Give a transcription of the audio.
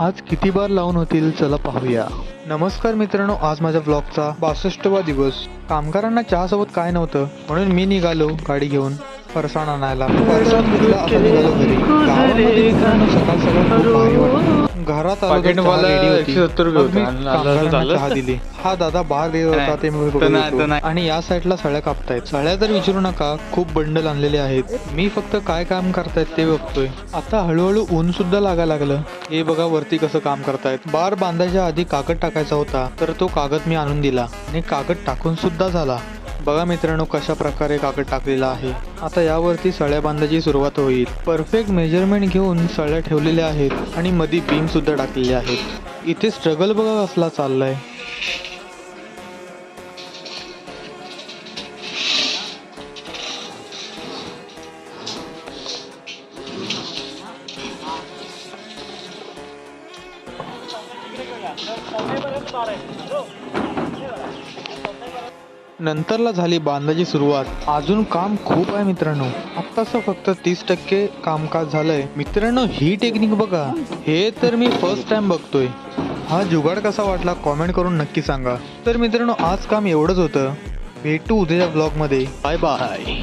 आज किती बार लावून होतील चला पाहूया. नमस्कार मित्रांनो आज माझ्या ब्लॉगचा बासष्टवा दिवस. कामगारांना चहासोबत काय नव्हतं म्हणून मी निघालो गाडी घेऊन फरसाण आणायला. फरसाण सकाळ सकाळ खूप भारी वाटलं. घरात आलो तर पाकीट चहा वाला ready होती. 170 रुपये मग मी होता. आणि लाल कामगारांना झालं. चहा दिली हा दादा बाहेर देत होता ते मी बघत. आणि या साईडला सळ्या कापतायत सळ्या तर विचारू नका खूप बंडल आणलेले आहेत मी फक्त काय काम करतायत ते बघतोय आता हळूहळू ऊन सुद्धा लागायला लागलं हे बघा वरती कसं काम करतायत बार बांधायच्या आधी कागद टाकायचा होता तर तो कागद मी आणून दिला आणि कागद टाकून सुद्धा झाला बघा मित्रांनो कशा प्रकारे कागद टाकलेला आहे. आता यावरती सळ्या बांधायची सुरुवात होईल. परफेक्ट मेजरमेंट घेऊन सळ्या ठेवलेल्या आहेत आणि मध्ये बीम सुद्धा टाकलेले आहेत. इथे स्ट्रगल बघा कसला चाललाय. नंतरला झाली बांधाची सुरुवात. अजून काम खूप आहे मित्रांनो. आत्ताच फक्त तीस टक्के कामकाज झालंय. मित्रांनो ही टेक्निक बघा. हे तर मी फर्स्ट टाइम बघतोय. हा जुगाड कसा वाटला कॉमेंट करून नक्की सांगा. तर मित्रांनो आज काम एवढंच होतं. भेटू उद्याच्या ब्लॉगमध्ये बाय बाय